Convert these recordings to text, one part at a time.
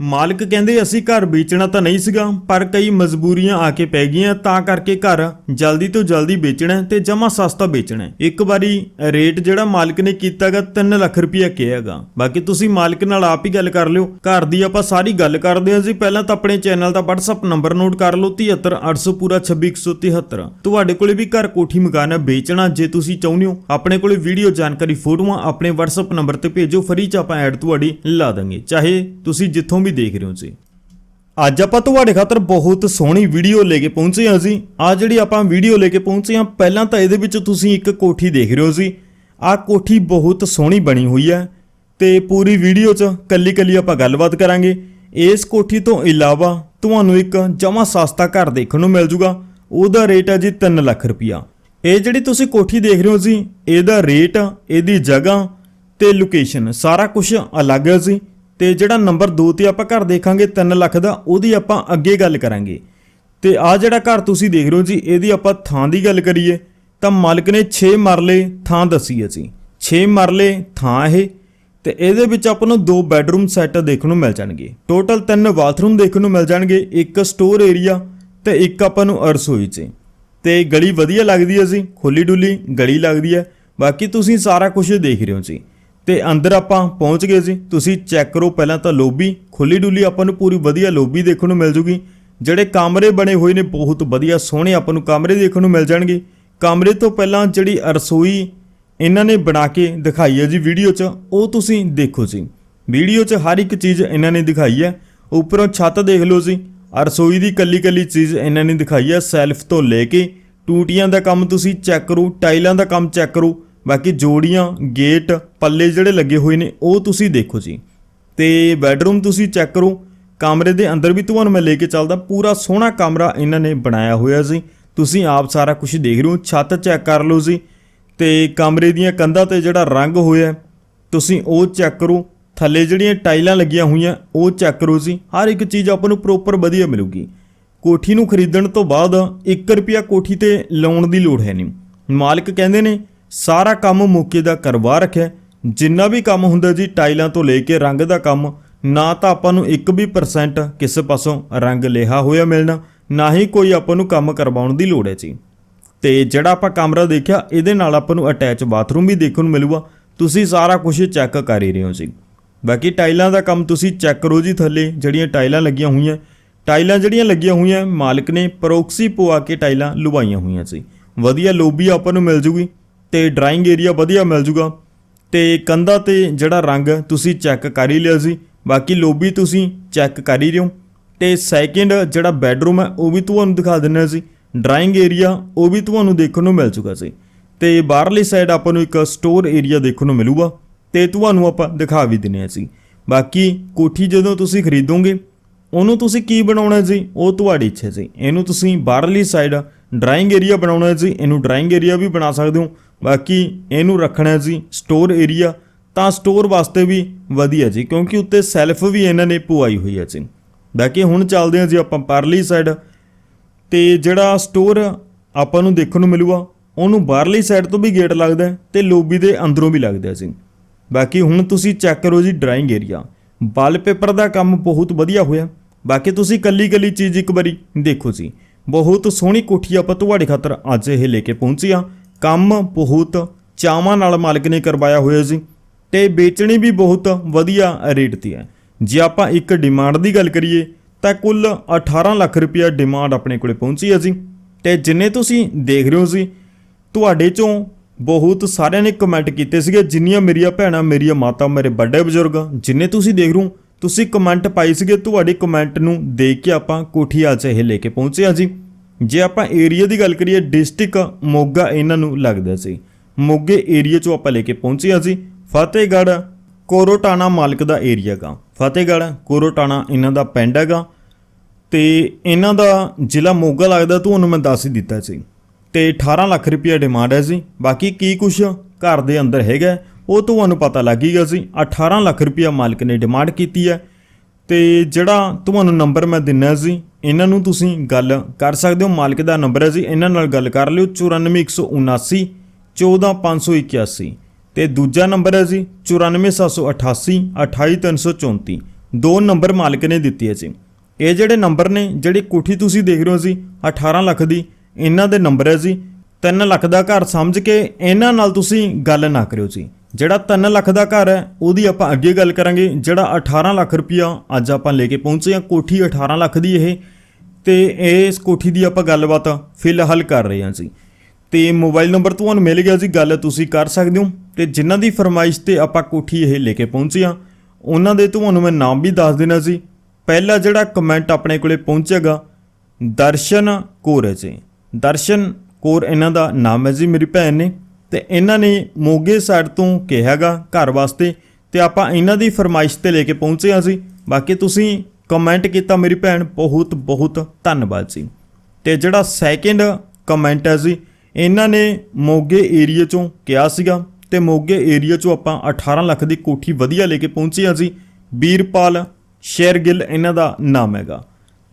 ਮਾਲਕ ਕਹਿੰਦੇ, ਅਸੀਂ ਘਰ ਵੇਚਣਾ ਤਾਂ ਨਹੀਂ ਸੀਗਾ, ਪਰ ਕਈ ਮਜਬੂਰੀਆਂ ਆ ਕੇ ਪੈ ਗਈਆਂ, ਤਾਂ ਕਰਕੇ ਘਰ ਜਲਦੀ ਤੋਂ ਜਲਦੀ ਵੇਚਣਾ ਹੈ ਤੇ ਜਮਾ ਸਸਤਾ ਵੇਚਣਾ ਇੱਕ ਵਾਰੀ ਰੇਟ ਜਿਹੜਾ ਮਾਲਕ ਨੇ ਕੀਤਾਗਾ 3 ਲੱਖ ਰੁਪਇਆ ਕਿਹਾਗਾ ਬਾਕੀ ਤੁਸੀਂ ਮਾਲਕ ਨਾਲ ਆਪ ਹੀ ਗੱਲ ਕਰ ਲਿਓ। ਘਰ ਦੀ ਆਪਾਂ ਸਾਰੀ ਗੱਲ ਕਰਦੇ ਹਾਂ ਜੀ। ਪਹਿਲਾਂ ਤਾਂ ਆਪਣੇ ਚੈਨਲ ਦਾ WhatsApp ਨੰਬਰ ਨੋਟ ਕਰ ਲਓ 73800 ਪੂਰਾ 26173 ਤੁਹਾਡੇ ਕੋਲੇ ਵੀ ਘਰ ਕੋਠੀ ਮਕਾਨ ਹੈ, ਵੇਚਣਾ ਜੇ ਤੁਸੀਂ ਚਾਹੁੰਦੇ ਹੋ। ਆਪਣੇ ਕੋਲੇ ਵੀਡੀਓ ਜਾਣਕਾਰੀ, ਫੋਟੋਆਂ ਆਪਣੇ WhatsApp ਨੰਬਰ ਤੇ ਭੇਜੋ, ਫਰੀ ਚ ਆਪਾਂ ਐਡ ਤੁਹਾਡੀ ਲਾ ਦਾਂਗੇ। ਚਾਹੇ ਤੁਸੀਂ ਜਿੱਥੋਂ ਵੀ ਦੇਖ ਰਹੇ ਹੋ ਜੀ ਅੱਜ ਆਪਾਂ ਤੁਹਾਡੇ ਖਾਤਰ ਬਹੁਤ ਸੋਹਣੀ ਵੀਡੀਓ ਲੈ ਕੇ ਪਹੁੰਚੇ ਹਾਂ ਜੀ। ਆ ਜਿਹੜੀ ਆਪਾਂ ਵੀਡੀਓ ਲੈ ਕੇ ਪਹੁੰਚੇ ਹਾਂ, ਪਹਿਲਾਂ ਤਾਂ ਇਹਦੇ ਵਿੱਚ ਤੁਸੀਂ ਇੱਕ ਕੋਠੀ ਦੇਖ ਰਹੇ ਹੋ ਜੀ। ਆ ਕੋਠੀ ਬਹੁਤ ਸੋਹਣੀ ਬਣੀ ਹੋਈ ਹੈ ਤੇ ਪੂਰੀ ਵੀਡੀਓ 'ਚ ਕੱਲੀ ਕੱਲੀ ਆਪਾਂ ਗੱਲਬਾਤ ਕਰਾਂਗੇ। ਇਸ ਕੋਠੀ ਤੋਂ ਇਲਾਵਾ ਤੁਹਾਨੂੰ ਇੱਕ ਜਮਾ ਸਸਤਾ ਘਰ ਦੇਖਣ ਨੂੰ ਮਿਲ ਜੂਗਾ। ਉਹਦਾ ਰੇਟ ਹੈ ਜੀ 3 ਲੱਖ ਰੁਪਇਆ। ਇਹ ਜਿਹੜੀ ਤੁਸੀਂ ਕੋਠੀ ਦੇਖ ਰਹੇ ਹੋ ਜੀ, ਇਹਦਾ ਰੇਟ ਇਹਦੀ ਜਗ੍ਹਾ ਤੇ ਲੋਕੇਸ਼ਨ ਸਾਰਾ ਕੁਝ ਅਲੱਗ ਹੈ ਜੀ। ਤੇ ਜਿਹੜਾ ਨੰਬਰ 2 ਤੇ ਆਪਾਂ ਘਰ ਦੇਖਾਂਗੇ 3 ਲੱਖ ਦਾ, ਉਹਦੀ ਆਪਾਂ ਅੱਗੇ ਗੱਲ ਕਰਾਂਗੇ। ਤੇ ਆ ਜਿਹੜਾ ਘਰ ਤੁਸੀਂ ਦੇਖ ਰਹੇ ਹੋ ਜੀ, ਇਹਦੀ ਆਪਾਂ ਥਾਂ ਦੀ ਗੱਲ ਕਰੀਏ, ਤਾਂ ਮਾਲਕ ਨੇ 6 ਮਰਲੇ ਥਾਂ ਦੱਸੀ ਅਸੀਂ ਜੀ। 6 ਮਰਲੇ ਥਾਂ ਇਹ, ਤੇ ਇਹਦੇ ਵਿੱਚ ਆਪਾਂ ਨੂੰ ਦੋ ਬੈੱਡਰੂਮ ਸੈੱਟ ਦੇਖਣ ਨੂੰ ਮਿਲ ਜਾਣਗੇ। ਟੋਟਲ ਤਿੰਨ ਬਾਥਰੂਮ ਦੇਖਣ ਨੂੰ ਮਿਲ ਜਾਣਗੇ, ਇੱਕ ਸਟੋਰ ਏਰੀਆ ਤੇ ਇੱਕ ਆਪਾਂ ਨੂੰ ਰਸੋਈ 'ਚ। ਤੇ ਗਲੀ ਵਧੀਆ ਲੱਗਦੀ ਹੈ ਜੀ ਖੁੱਲੀ ਡੁੱਲੀ ਗਲੀ ਲੱਗਦੀ ਹੈ ਬਾਕੀ ਤੁਸੀਂ ਸਾਰਾ ਕੁਝ ਦੇਖ ਰਹੇ ਹੋ ਜੀ। ਤੇ ਅੰਦਰ ਆਪਾਂ ਪਹੁੰਚ ਗਏ ਜੀ ਤੁਸੀਂ ਚੈੱਕ ਕਰੋ ਪਹਿਲਾਂ ਤਾਂ ਲੋਬੀ ਖੁੱਲੀ ਡੁੱਲੀ ਆਪਾਂ ਨੂੰ ਪੂਰੀ ਵਧੀਆ ਲੋਬੀ ਦੇਖਣ ਨੂੰ ਮਿਲ ਜੂਗੀ। ਜਿਹੜੇ ਕਮਰੇ ਬਣੇ ਹੋਏ ਨੇ, ਬਹੁਤ ਵਧੀਆ ਸੋਹਣੇ ਆਪਾਂ ਨੂੰ ਕਮਰੇ ਦੇਖਣ ਨੂੰ ਮਿਲ ਜਾਣਗੇ। ਕਮਰੇ ਤੋਂ ਪਹਿਲਾਂ ਜਿਹੜੀ ਰਸੋਈ ਇਹਨਾਂ ਨੇ ਬਣਾ ਕੇ ਦਿਖਾਈ ਹੈ ਜੀ ਵੀਡੀਓ 'ਚ, ਉਹ ਤੁਸੀਂ ਦੇਖੋ ਜੀ। ਵੀਡੀਓ 'ਚ ਹਰ ਇੱਕ ਚੀਜ਼ ਇਹਨਾਂ ਨੇ ਦਿਖਾਈ ਹੈ। ਉੱਪਰੋਂ ਛੱਤ ਦੇਖ ਲਓ ਜੀ। ਰਸੋਈ ਦੀ ਕੱਲੀ ਕੱਲੀ ਚੀਜ਼ ਇਹਨਾਂ ਨੇ ਦਿਖਾਈ ਹੈ। ਸੈਲਫ ਤੋਂ ਲੈ ਕੇ ਟੂਟੀਆਂ ਦਾ ਕੰਮ ਤੁਸੀਂ ਚੈੱਕ ਕਰੋ, ਟਾਈਲਾਂ ਦਾ ਕੰਮ ਚੈੱਕ ਕਰੋ। ਬਾਕੀ ਜੋੜੀਆਂ, ਗੇਟ, ਪੱਲੇ ਜਿਹੜੇ ਲੱਗੇ ਹੋਏ ਨੇ, ਉਹ ਤੁਸੀਂ ਦੇਖੋ ਜੀ। ਤੇ ਬੈੱਡਰੂਮ ਤੁਸੀਂ ਚੈੱਕ ਕਰੋ, ਕਮਰੇ ਦੇ ਅੰਦਰ ਵੀ ਤੁਹਾਨੂੰ ਮੈਂ ਲੈ ਕੇ ਚੱਲਦਾ, ਪੂਰਾ ਸੋਹਣਾ ਕਮਰਾ ਇਹਨਾਂ ਨੇ ਬਣਾਇਆ ਹੋਇਆ ਜੀ। ਤੁਸੀਂ ਆਪ ਸਾਰਾ ਕੁਝ ਦੇਖ ਰਹੇ ਹੋ, ਛੱਤ ਚੈੱਕ ਕਰ ਲਓ ਜੀ। ਤੇ ਕਮਰੇ ਦੀਆਂ ਕੰਧਾਂ ਤੇ ਜਿਹੜਾ ਰੰਗ ਹੋਇਆ, ਤੁਸੀਂ ਉਹ ਚੈੱਕ ਕਰੋ। ਥੱਲੇ ਜਿਹੜੀਆਂ ਟਾਈਲਾਂ ਲੱਗੀਆਂ ਹੋਈਆਂ, ਉਹ ਚੈੱਕ ਕਰੋ ਜੀ। ਹਰ ਇੱਕ ਚੀਜ਼ ਆਪਾਂ ਨੂੰ ਪ੍ਰੋਪਰ ਵਧੀਆ ਮਿਲੂਗੀ। ਕੋਠੀ ਨੂੰ ਖਰੀਦਣ ਤੋਂ ਬਾਅਦ 1 ਰੁਪਿਆ ਕੋਠੀ ਤੇ ਲਾਉਣ ਦੀ ਲੋੜ ਹੈ ਨਹੀਂ। ਮਾਲਕ ਕਹਿੰਦੇ ਨੇ ਸਾਰਾ ਕੰਮ ਮੌਕੇ ਦਾ ਕਰਵਾ ਰੱਖਿਆ। ਜਿੰਨਾ ਵੀ ਕੰਮ ਹੁੰਦਾ ਜੀ, ਟਾਈਲਾਂ ਤੋਂ ਲੈ ਕੇ ਰੰਗ ਦਾ ਕੰਮ, ਨਾ ਤਾਂ ਆਪਾਂ ਨੂੰ 1 ਵੀ ਪਰਸੈਂਟ ਕਿਸੇ ਪਾਸੋਂ ਰੰਗ ਲਿਆ ਹੋਇਆ ਮਿਲਣਾ, ਨਾ ਹੀ ਕੋਈ ਆਪਾਂ ਨੂੰ ਕੰਮ ਕਰਵਾਉਣ ਦੀ ਲੋੜ ਹੈ ਜੀ। ਤੇ ਜਿਹੜਾ ਆਪਾਂ ਕਮਰਾ ਦੇਖਿਆ, ਇਹਦੇ ਨਾਲ ਆਪਾਂ ਨੂੰ ਅਟੈਚ ਬਾਥਰੂਮ ਵੀ ਦੇਖਣ ਨੂੰ ਮਿਲੂਗਾ। ਤੁਸੀਂ ਸਾਰਾ ਕੁਝ ਚੈੱਕ ਕਰ ਹੀ ਰਹੇ ਹੋ ਜੀ। ਬਾਕੀ ਟਾਈਲਾਂ ਦਾ ਕੰਮ ਤੁਸੀਂ ਚੈੱਕ ਕਰੋ ਜੀ ਥੱਲੇ, ਜਿਹੜੀਆਂ ਟਾਈਲਾਂ ਲੱਗੀਆਂ ਹੋਈਆਂ। ਟਾਈਲਾਂ ਜਿਹੜੀਆਂ ਲੱਗੀਆਂ ਹੋਈਆਂ, ਮਾਲਕ ਨੇ ਪ੍ਰੋਕਸੀ ਪਵਾ ਕੇ ਟਾਈਲਾਂ ਲੁਵਾਈਆਂ ਹੋਈਆਂ ਸੀ। ਵਧੀਆ ਲੋਬੀ ਆਪਾਂ ਨੂੰ ਮਿਲ ਜੂਗੀ। ਤੇ ਡਰਾਇੰਗ ਏਰੀਆ ਵਧੀਆ ਮਿਲ ਜੂਗਾ। ਤੇ ਕੰਧਾਂ ਤੇ ਜਿਹੜਾ ਰੰਗ ਤੁਸੀਂ ਚੈੱਕ ਕਰ ਹੀ ਲਿਆ ਸੀ, ਬਾਕੀ ਲੋਬੀ ਤੁਸੀਂ ਚੈੱਕ ਕਰ ਹੀ ਰਹੇ ਹੋ। ਤੇ ਸੈਕਿੰਡ ਜਿਹੜਾ ਬੈੱਡਰੂਮ ਹੈ, ਉਹ ਵੀ ਤੁਹਾਨੂੰ ਦਿਖਾ ਦਿੰਨਾ ਸੀ ਡਰਾਇੰਗ ਏਰੀਆ ਉਹ ਵੀ ਤੁਹਾਨੂੰ ਦੇਖਣ ਨੂੰ ਮਿਲ ਚੁੱਕਾ ਸੀ। ਤੇ ਬਾਹਰਲੀ ਸਾਈਡ ਆਪਾਂ ਨੂੰ ਇੱਕ ਸਟੋਰ ਏਰੀਆ ਦੇਖਣ ਨੂੰ ਮਿਲੂਗਾ, ਤੇ ਤੁਹਾਨੂੰ ਆਪਾਂ ਦਿਖਾ ਵੀ ਦਿੰਨੇ ਆ ਸੀ ਬਾਕੀ ਕੋਠੀ ਜਦੋਂ ਤੁਸੀਂ ਖਰੀਦੋਗੇ, ਉਹਨੂੰ ਤੁਸੀਂ ਕੀ ਬਣਾਉਣਾ ਜੀ ਉਹ ਤੁਹਾਡੀ ਇੱਛਾ ਸੀ। ਇਹਨੂੰ ਤੁਸੀਂ ਬਾਹਰਲੀ ਸਾਈਡ ਡਰਾਇੰਗ ਏਰੀਆ ਬਣਾਉਣਾ ਜੀ ਇਹਨੂੰ ਡਰਾਇੰਗ ਏਰੀਆ ਵੀ ਬਣਾ ਸਕਦੇ ਹੋ। ਬਾਕੀ ਇਹਨੂੰ ਰੱਖਣਾ ਜੀ ਸਟੋਰ ਏਰੀਆ ਤਾਂ ਸਟੋਰ ਵਾਸਤੇ ਵੀ ਵਧੀਆ ਜੀ, ਕਿਉਂਕਿ ਉੱਤੇ ਸੈਲਫ ਵੀ ਇਹਨਾਂ ਨੇ ਪਵਾਈ ਹੋਈ ਹੈ ਜੀ। ਬਾਕੀ ਹੁਣ ਚੱਲਦੇ ਹਾਂ ਜੀ ਆਪਾਂ ਪਰਲੀ ਸਾਈਡ ਤੇ ਜਿਹੜਾ ਸਟੋਰ ਆਪਾਂ ਨੂੰ ਦੇਖਣ ਨੂੰ ਮਿਲੂਗਾ, ਉਹਨੂੰ ਬਾਹਰਲੀ ਸਾਈਡ ਤੋਂ ਵੀ ਗੇਟ ਲੱਗਦਾ ਹੈ ਤੇ ਲੋਬੀ ਦੇ ਅੰਦਰੋਂ ਵੀ ਲੱਗਦਾ ਜੀ। ਬਾਕੀ ਹੁਣ ਤੁਸੀਂ ਚੈੱਕ ਕਰੋ ਜੀ ਡਰਾਇੰਗ ਏਰੀਆ ਵਾਲਪੇਪਰ ਦਾ ਕੰਮ ਬਹੁਤ ਵਧੀਆ ਹੋਇਆ। ਬਾਕੀ ਤੁਸੀਂ ਕੱਲੀ ਕੱਲੀ ਚੀਜ਼ ਇੱਕ ਵਾਰੀ ਦੇਖੋ ਜੀ। ਬਹੁਤ ਸੋਹਣੀ ਕੋਠੀ ਆਪਾਂ ਤੁਹਾਡੇ ਖਾਤਰ ਅੱਜ ਇਹ ਲੈ ਕੇ ਪਹੁੰਚੀ ਆ ਕੰਮ ਬਹੁਤ ਚਾਵਾਂ ਨਾਲ ਮਾਲਕ ਨੇ ਕਰਵਾਇਆ ਹੋਇਆ ਸੀ ਤੇ ਵੇਚਣੀ ਵੀ ਬਹੁਤ ਵਧੀਆ ਰੇਟ ਤੇ ਹੈ। ਜੇ ਆਪਾਂ ਇੱਕ ਡਿਮਾਂਡ ਦੀ ਗੱਲ ਕਰੀਏ, ਤਾਂ ਕੁੱਲ 18 ਲੱਖ ਰੁਪਇਆ ਡਿਮਾਂਡ ਆਪਣੇ ਕੋਲੇ ਪਹੁੰਚੀ ਹੈ ਜੀ। ਤੇ ਜਿੰਨੇ ਤੁਸੀਂ ਦੇਖ ਰਹੇ ਹੋ ਜੀ, ਤੁਹਾਡੇ ਚੋਂ ਬਹੁਤ ਸਾਰਿਆਂ ਨੇ ਕਮੈਂਟ ਕੀਤੇ ਸੀਗੇ, ਜਿੰਨੀਆਂ ਮੇਰੀਆਂ ਭੈਣਾਂ, ਮੇਰੀਆਂ ਮਾਤਾ, ਮੇਰੇ ਵੱਡੇ ਬਜ਼ੁਰਗ, ਜਿੰਨੇ ਤੁਸੀਂ ਦੇਖ ਰਹੇ ਹੋ, ਤੁਸੀਂ ਕਮੈਂਟ ਪਾਈ ਸੀਗੇ, ਤੁਹਾਡੇ ਕਮੈਂਟ ਨੂੰ ਦੇਖ ਕੇ ਆਪਾਂ ਕੋਠੀ ਅੱਜ ਇਹ ਲੈ ਕੇ ਪਹੁੰਚੇ ਹਾਂ ਜੀ। ਜੇ ਆਪਾਂ ਏਰੀਆ ਦੀ ਗੱਲ ਕਰੀਏ ਡਿਸਟ੍ਰਿਕਟ ਮੋਗਾ ਇਹਨਾਂ ਨੂੰ ਲੱਗਦਾ ਸੀ। ਮੋਗੇ ਏਰੀਆ ਚੋਂ ਆਪਾਂ ਲੈ ਕੇ ਪਹੁੰਚਿਆ ਸੀ। ਫਤਿਹਗੜ੍ਹ, ਕੋਰੋਟਾਣਾ ਮਾਲਕ ਦਾ ਏਰੀਆ ਗਾ। ਫਤਿਹਗੜ੍ਹ, ਕੋਰੋਟਾਣਾ ਇਹਨਾਂ ਦਾ ਪਿੰਡ ਹੈਗਾ। ਤੇ ਇਹਨਾਂ ਦਾ ਜ਼ਿਲ੍ਹਾ ਮੋਗਾ ਲੱਗਦਾ ਤੁਹਾਨੂੰ ਮੈਂ ਦੱਸ ਹੀ ਦਿੱਤਾ ਸੀ। ਤੇ 18 ਲੱਖ ਰੁਪਏ ਡਿਮਾਂਡ ਹੈ ਜੀ। ਬਾਕੀ ਕੀ ਕੁਛ ਘਰ ਦੇ ਅੰਦਰ ਹੈਗਾ, ਉਹ ਤੁਹਾਨੂੰ ਪਤਾ ਲੱਗ ਹੀ ਗਿਆ ਸੀ। 18 ਲੱਖ ਰੁਪਏ ਮਾਲਕ ਨੇ ਡਿਮਾਂਡ ਕੀਤੀ ਹੈ। ਤੇ ਜਿਹੜਾ ਤੁਹਾਨੂੰ ਨੰਬਰ ਮੈਂ ਦਿੰਨਾ ਸੀ, ਇਹਨਾਂ ਨੂੰ ਤੁਸੀਂ ਗੱਲ ਕਰ ਸਕਦੇ ਹੋ। ਮਾਲਕ ਦਾ ਨੰਬਰ ਹੈ ਜੀ, ਇਹਨਾਂ ਨਾਲ ਗੱਲ ਕਰ ਲਿਓ। 94179 14581 ਤੇ ਦੂਜਾ ਨੰਬਰ ਹੈ ਜੀ 94788 28334 ਦੋ ਨੰਬਰ ਮਾਲਕ ਨੇ ਦਿੱਤੇ ਹੈ ਜੀ। ਇਹ ਜਿਹੜੇ ਨੰਬਰ ਨੇ, ਜਿਹੜੀ ਕੋਠੀ ਤੁਸੀਂ ਦੇਖ ਰਹੇ ਹੋ ਜੀ 18 ਲੱਖ ਦੀ, ਇਹਨਾਂ ਦੇ ਨੰਬਰ ਹੈ ਜੀ। 3 ਲੱਖ ਦਾ ਘਰ ਸਮਝ ਕੇ ਇਹਨਾਂ ਨਾਲ ਤੁਸੀਂ ਗੱਲ ਨਾ ਕਰਿਓ ਜੀ। ਜਿਹੜਾ 3 ਲੱਖ ਦਾ ਘਰ ਹੈ, ਉਹਦੀ ਆਪਾਂ ਅੱਗੇ ਗੱਲ ਕਰਾਂਗੇ, ਜਿਹੜਾ 18 ਲੱਖ ਰੁਪਇਆ ਅੱਜ ਆਪਾਂ ਲੈ ਕੇ ਪਹੁੰਚੇ ਹਾਂ, ਕੋਠੀ 18 ਲੱਖ ਦੀ ਇਹ। ਤੇ ਇਸ ਕੋਠੀ ਦੀ ਆਪਾਂ ਗੱਲਬਾਤ ਫਿਲਹਾਲ ਕਰ ਰਹੇ ਹਾਂ ਜੀ। ਤੇ ਮੋਬਾਈਲ ਨੰਬਰ ਤੁਹਾਨੂੰ ਮਿਲ ਗਿਆ ਜੀ, ਗੱਲ ਤੁਸੀਂ ਕਰ ਸਕਦੇ ਹੋ। ਤੇ ਜਿਨ੍ਹਾਂ ਦੀ ਫਰਮਾਇਸ਼ ਤੇ ਆਪਾਂ ਕੋਠੀ ਇਹ ਲੈ ਕੇ ਪਹੁੰਚੇ ਹਾਂ, ਉਹਨਾਂ ਦੇ ਤੁਹਾਨੂੰ ਮੈਂ ਨਾਮ ਵੀ ਦੱਸ ਦੇਣਾ ਸੀ ਪਹਿਲਾ ਜਿਹੜਾ ਕਮੈਂਟ ਆਪਣੇ ਕੋਲੇ ਪਹੁੰਚੇਗਾ, ਦਰਸ਼ਨ ਕੌਰ ਹੈ ਜੀ। ਦਰਸ਼ਨ ਕੌਰ ਇਹਨਾਂ ਦਾ ਨਾਮ ਹੈ ਜੀ, ਮੇਰੀ ਭੈਣ ਨੇ। ਤੇ ਇਹਨਾਂ ਨੇ ਮੋਗੇ ਸਾਈਡ ਤੋਂ ਕਿਹਾਗਾ ਘਰ ਵਾਸਤੇ ਤੇ ਆਪਾਂ ਇਹਨਾਂ ਦੀ ਫਰਮਾਇਸ਼ ਤੇ ਲੈ ਕੇ ਪਹੁੰਚੇ ਹਾਂ ਸੀ ਬਾਕੀ ਤੁਸੀਂ ਕਮੈਂਟ ਕੀਤਾ ਮੇਰੀ ਭੈਣ, ਬਹੁਤ ਬਹੁਤ ਧੰਨਵਾਦ ਜੀ। ਤੇ ਜਿਹੜਾ ਸੈਕਿੰਡ ਕਮੈਂਟ ਹੈ ਜੀ, ਇਹਨਾਂ ਨੇ ਮੋਗੇ ਏਰੀਆ ਚੋਂ ਕਿਹਾ ਸੀਗਾ ਤੇ ਮੋਗੇ ਏਰੀਆ ਚੋਂ ਆਪਾਂ 18 ਲੱਖ ਦੀ ਕੋਠੀ ਵਧੀਆ ਲੈ ਕੇ ਪਹੁੰਚੇ ਹਾਂ ਜੀ। ਵੀਰਪਾਲ ਸ਼ੇਰਗਿੱਲ ਇਹਨਾਂ ਦਾ ਨਾਮ ਹੈਗਾ।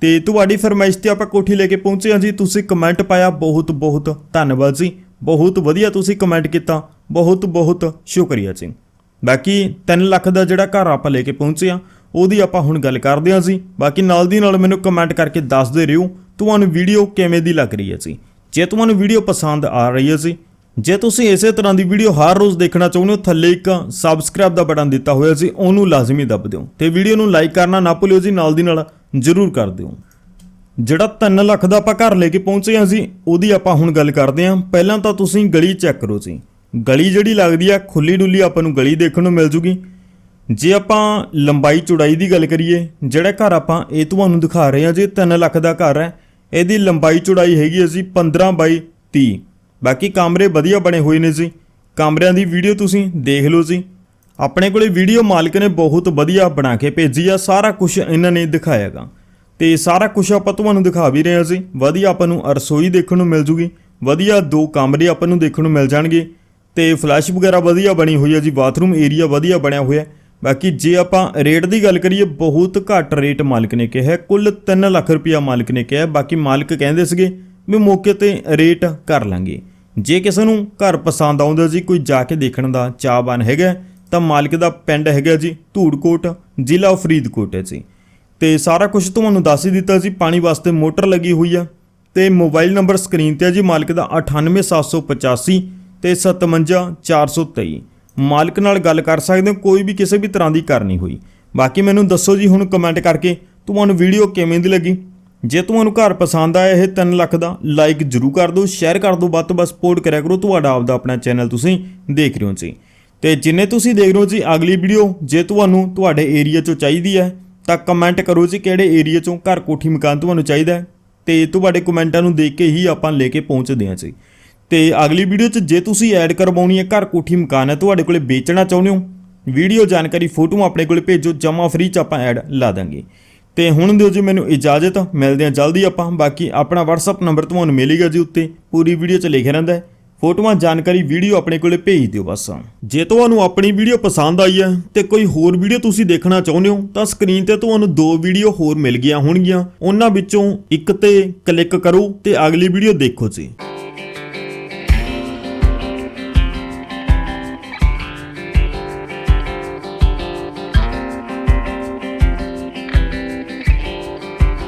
ਤੇ ਤੁਹਾਡੀ ਫਰਮਾਇਸ਼ ਤੇ ਆਪਾਂ ਕੋਠੀ ਲੈ ਕੇ ਪਹੁੰਚੇ ਹਾਂ ਜੀ। ਤੁਸੀਂ ਕਮੈਂਟ ਪਾਇਆ, ਬਹੁਤ ਬਹੁਤ ਧੰਨਵਾਦ ਜੀ। ਬਹੁਤ ਵਧੀਆ ਤੁਸੀਂ ਕਮੈਂਟ ਕੀਤਾ। ਬਹੁਤ ਬਹੁਤ ਸ਼ੁਕਰੀਆ ਜੀ। ਬਾਕੀ 3 ਲੱਖ ਦਾ ਜਿਹੜਾ ਘਰ ਆਪਾਂ ਲੈ ਕੇ ਪਹੁੰਚੇ ਆ ਉਹਦੀ ਆਪਾਂ ਹੁਣ ਗੱਲ ਕਰਦੇ ਹਾਂ ਜੀ। ਬਾਕੀ ਨਾਲ ਦੀ ਨਾਲ ਮੈਨੂੰ ਕਮੈਂਟ ਕਰਕੇ ਦੱਸਦੇ ਰਹੋ ਤੁਹਾਨੂੰ ਵੀਡੀਓ ਕਿਵੇਂ ਦੀ ਲੱਗ ਰਹੀ ਹੈ ਜੀ। ਜੇ ਤੁਹਾਨੂੰ ਵੀਡੀਓ ਪਸੰਦ ਆ ਰਹੀ ਹੈ ਜੀ, ਜੇ ਤੁਸੀਂ ਇਸੇ ਤਰ੍ਹਾਂ ਦੀ ਵੀਡੀਓ ਹਰ ਰੋਜ਼ ਦੇਖਣਾ ਚਾਹੁੰਦੇ ਹੋ, ਥੱਲੇ ਇੱਕ ਸਬਸਕ੍ਰਾਈਬ ਦਾ ਬਟਨ ਦਿੱਤਾ ਹੋਇਆ ਜੀ, ਉਹਨੂੰ ਲਾਜ਼ਮੀ ਦੱਬ ਦਿਓ। ਤੇ ਵੀਡੀਓ ਨੂੰ ਲਾਈਕ ਕਰਨਾ ਨਾ ਭੁੱਲਿਓ ਜੀ, ਨਾਲ ਦੀ ਨਾਲ ਜ਼ਰੂਰ ਕਰ ਦਿਓ। ਜਿਹੜਾ 3 ਲੱਖ ਦਾ ਆਪਾਂ ਘਰ ਲੈ ਕੇ ਪਹੁੰਚੇ ਹਾਂ ਜੀ, ਉਹਦੀ ਆਪਾਂ ਹੁਣ ਗੱਲ ਕਰਦੇ ਹਾਂ। ਪਹਿਲਾਂ ਤਾਂ ਤੁਸੀਂ ਗਲੀ ਚੈੱਕ ਕਰੋ ਜੀ। ਗਲੀ ਜਿਹੜੀ ਲੱਗਦੀ ਆ, ਖੁੱਲੀ ਡੁੱਲੀ ਆਪਾਂ ਨੂੰ ਗਲੀ ਦੇਖਣ ਨੂੰ ਮਿਲ ਜੂਗੀ। ਜੇ ਆਪਾਂ ਲੰਬਾਈ ਚੌੜਾਈ ਦੀ ਗੱਲ ਕਰੀਏ, ਜਿਹੜਾ ਘਰ ਆਪਾਂ ਇਹ ਤੁਹਾਨੂੰ ਦਿਖਾ ਰਹੇ ਹਾਂ ਜੀ 3 ਲੱਖ ਦਾ ਘਰ ਹੈ। ਇਹਦੀ ਲੰਬਾਈ ਚੌੜਾਈ ਹੈਗੀ ਹੈ ਜੀ 15 ਬਾਈ 30 ਬਾਕੀ ਕਮਰੇ ਵਧੀਆ ਬਣੇ ਹੋਏ ਨੇ ਜੀ। ਕਮਰਿਆਂ ਦੀ ਵੀਡੀਓ ਤੁਸੀਂ ਦੇਖ ਲਓ ਜੀ। ਆਪਣੇ ਕੋਲੇ ਵੀਡੀਓ ਮਾਲਕ ਨੇ ਬਹੁਤ ਵਧੀਆ ਬਣਾ ਕੇ ਭੇਜੀ ਆ, ਸਾਰਾ ਕੁਝ ਇਹਨਾਂ ਨੇ ਦਿਖਾਇਆਗਾ। ਤੇ ਸਾਰਾ ਕੁਝ ਆਪਾਂ ਤੁਹਾਨੂੰ ਦਿਖਾ ਵੀ ਰਹੇ ਹਾਂ ਜੀ। ਵਧੀਆ ਆਪਾਂ ਨੂੰ ਰਸੋਈ ਦੇਖਣ ਨੂੰ ਮਿਲ ਜੂਗੀ। ਵਧੀਆ ਦੋ ਕਮਰੇ ਆਪਾਂ ਨੂੰ ਦੇਖਣ ਨੂੰ ਮਿਲ ਜਾਣਗੇ। ਤੇ ਫਲੈਸ਼ ਵਗੈਰਾ ਵਧੀਆ ਬਣੀ ਹੋਈ ਹੈ ਜੀ। ਬਾਥਰੂਮ ਏਰੀਆ ਵਧੀਆ ਬਣਿਆ ਹੋਇਆ ਹੈ। ਬਾਕੀ ਜੇ ਆਪਾਂ ਰੇਟ ਦੀ ਗੱਲ ਕਰੀਏ, ਬਹੁਤ ਘੱਟ ਰੇਟ ਮਾਲਕ ਨੇ ਕਿਹਾ ਕੁੱਲ 3 ਲੱਖ ਰੁਪਇਆ ਮਾਲਕ ਨੇ ਕਿਹਾ ਬਾਕੀ ਮਾਲਕ ਕਹਿੰਦੇ ਸੀਗੇ ਵੀ ਮੌਕੇ ਤੇ ਰੇਟ ਕਰ ਲਾਂਗੇ। ਜੇ ਕਿਸੇ ਨੂੰ ਘਰ ਪਸੰਦ ਆਉਂਦਾ ਜੀ, ਕੋਈ ਜਾ ਕੇ ਦੇਖਣ ਦਾ ਚਾਹਵਾਨ ਹੈਗਾ ਤਾਂ ਮਾਲਕ ਦਾ ਪਿੰਡ ਹੈਗਾ ਜੀ, ਧੂੜਕੋਟ, ਜ਼ਿਲ੍ਹਾ ਫਰੀਦਕੋਟ ਹੈ ਜੀ। ਤੇ ਸਾਰਾ ਕੁਝ ਤੁਹਾਨੂੰ ਦੱਸ ਹੀ ਦਿੱਤਾ ਸੀ ਪਾਣੀ ਵਾਸਤੇ ਮੋਟਰ ਲੱਗੀ ਹੋਈ ਆ ਤੇ ਮੋਬਾਈਲ ਨੰਬਰ ਸਕਰੀਨ ਤੇ ਆ ਜੀ, ਮਾਲਕ ਦਾ 98785 ਤੇ 57423 ਮਾਲਕ ਨਾਲ ਗੱਲ ਕਰ ਸਕਦੇ ਹੋ, ਕੋਈ ਵੀ ਕਿਸੇ ਵੀ ਤਰ੍ਹਾਂ ਦੀ ਕਰਨੀ ਹੋਈ। ਬਾਕੀ ਮੈਨੂੰ ਦੱਸੋ ਜੀ, ਹੁਣ ਕਮੈਂਟ ਕਰਕੇ ਤੁਹਾਨੂੰ ਵੀਡੀਓ ਕਿਵੇਂ ਦੀ ਲੱਗੀ? ਜੇ ਤੁਹਾਨੂੰ ਘਰ ਪਸੰਦ ਆਇਆ ਇਹ 3 ਲੱਖ ਦਾ ਲਾਈਕ ਜ਼ਰੂਰ ਕਰ ਦਿਓ ਸ਼ੇਅਰ ਕਰ ਦਿਓ, ਵੱਧ ਤੋਂ ਵੱਧ ਸਪੋਰਟ ਕਰਿਆ ਕਰੋ, ਤੁਹਾਡਾ ਆਪਦਾ ਆਪਣਾ ਚੈਨਲ ਤੁਸੀਂ ਦੇਖ ਰਹੇ ਹੋ ਜੀ। ਤੇ ਜਿੰਨੇ ਤੁਸੀਂ ਦੇਖ ਰਹੇ ਹੋ ਜੀ, ਅਗਲੀ ਵੀਡੀਓ ਜੇ ਤੁਹਾਨੂੰ ਤੁਹਾਡੇ ਏਰੀਆ ਚੋਂ ਚਾਹੀਦੀ ਹੈ ਤਾਂ ਕਮੈਂਟ ਕਰੋ ਜੀ ਕਿਹੜੇ ਏਰੀਆ ਚੋਂ ਘਰ ਕੋਠੀ ਮਕਾਨ ਤੁਹਾਨੂੰ ਚਾਹੀਦਾ ਹੈ। ਤੇ ਤੁਹਾਡੇ ਕਮੈਂਟਾਂ ਨੂੰ ਦੇਖ ਕੇ ਹੀ ਆਪਾਂ ਲੈ ਕੇ ਪਹੁੰਚਦੇ ਹਾਂ ਜੀ। ਤੇ ਅਗਲੀ ਵੀਡੀਓ 'ਚ ਜੇ ਤੁਸੀਂ ਐਡ ਕਰਵਾਉਣੀ ਹੈ ਘਰ ਕੋਠੀ ਮਕਾਨ ਹੈ, ਤੁਹਾਡੇ ਕੋਲੇ ਵੇਚਣਾ ਚਾਹੁੰਦੇ ਹੋ ਵੀਡੀਓ ਜਾਣਕਾਰੀ ਫੋਟੋਆਂ ਆਪਣੇ ਕੋਲੇ ਭੇਜੋ ਜਮਾ ਫ੍ਰੀ 'ਚ ਆਪਾਂ ਐਡ ਲਾ ਦਾਂਗੇ। ਤੇ ਹੁਣ ਦਿਓ ਜੀ ਮੈਨੂੰ ਇਜਾਜ਼ਤ, ਮਿਲਦੇ ਹਾਂ ਜਲਦੀ ਆਪਾਂ, ਬਾਕੀ ਆਪਣਾ WhatsApp ਨੰਬਰ ਤੁਹਾਨੂੰ ਮਿਲੇਗਾ ਜੀ ਉੱਤੇ, ਪੂਰੀ ਵੀਡੀਓ 'ਚ ਲਿਖਿਆ ਰਹਿੰਦਾ ਹੈ। ਫੋਟੋਆਂ, ਜਾਣਕਾਰੀ, ਵੀਡੀਓ ਆਪਣੇ ਕੋਲੇ ਭੇਜ ਦਿਓ ਬਸ। ਜੇ ਤੁਹਾਨੂੰ ਆਪਣੀ ਵੀਡੀਓ ਪਸੰਦ ਆਈ ਹੈ ਤੇ ਕੋਈ ਹੋਰ ਵੀਡੀਓ ਤੁਸੀਂ ਦੇਖਣਾ ਚਾਹੁੰਦੇ ਹੋ, ਤਾਂ ਸਕਰੀਨ ਤੇ ਤੁਹਾਨੂੰ ਦੋ ਵੀਡੀਓ ਹੋਰ ਮਿਲ ਗਈਆਂ ਹੋਣਗੀਆਂ। ਉਹਨਾਂ ਵਿੱਚੋਂ ਇੱਕ ਤੇ ਕਲਿੱਕ ਕਰੋ ਤੇ ਅਗਲੀ ਵੀਡੀਓ ਦੇਖੋ ਜੀ।